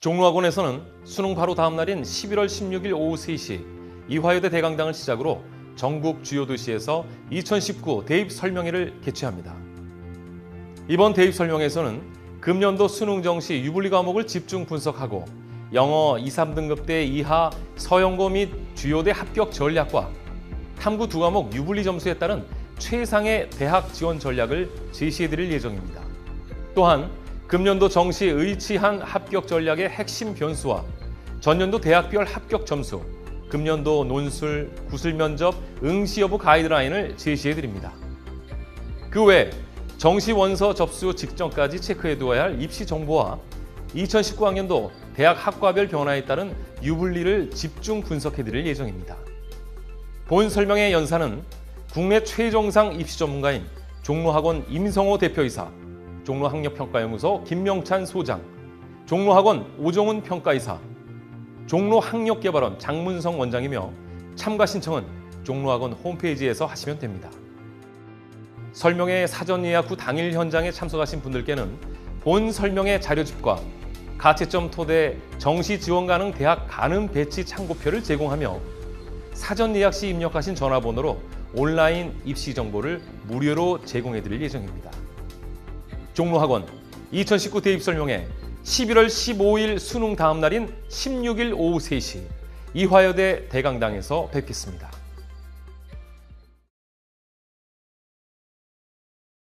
종로학원에서는 수능 바로 다음 날인 11월 16일 오후 3시 이화여대 대강당을 시작으로 전국 주요 도시에서 2019 대입 설명회를 개최합니다. 이번 대입 설명회에서는 금년도 수능 정시 유불리 과목을 집중 분석하고 영어 2, 3등급대 이하 서영고 및 주요대 합격 전략과 탐구 두 과목 유불리 점수에 따른 최상의 대학 지원 전략을 제시해 드릴 예정입니다. 또한 금년도 정시 의치한 합격 전략의 핵심 변수와 전년도 대학별 합격 점수, 금년도 논술, 구술 면접, 응시 여부 가이드라인을 제시해 드립니다. 그 외 정시 원서 접수 직전까지 체크해 두어야 할 입시 정보와 2019학년도 대학 학과별 변화에 따른 유불리를 집중 분석해 드릴 예정입니다. 본 설명의 연사는 국내 최정상 입시 전문가인 종로학원 임성호 대표이사, 종로학력평가연구소 김명찬 소장, 종로학원 오정훈 평가이사, 종로학력개발원 장문성 원장이며 참가 신청은 종로학원 홈페이지에서 하시면 됩니다. 설명회 사전 예약 후 당일 현장에 참석하신 분들께는 본 설명회 자료집과 가채점 토대 정시 지원 가능 대학 가능 배치 참고표를 제공하며 사전 예약 시 입력하신 전화번호로 온라인 입시 정보를 무료로 제공해 드릴 예정입니다. 종로학원. 2019 대입 설명회. 11월 15일 수능 다음 날인 16일 오후 3시. 이화여대 대강당에서 뵙겠습니다.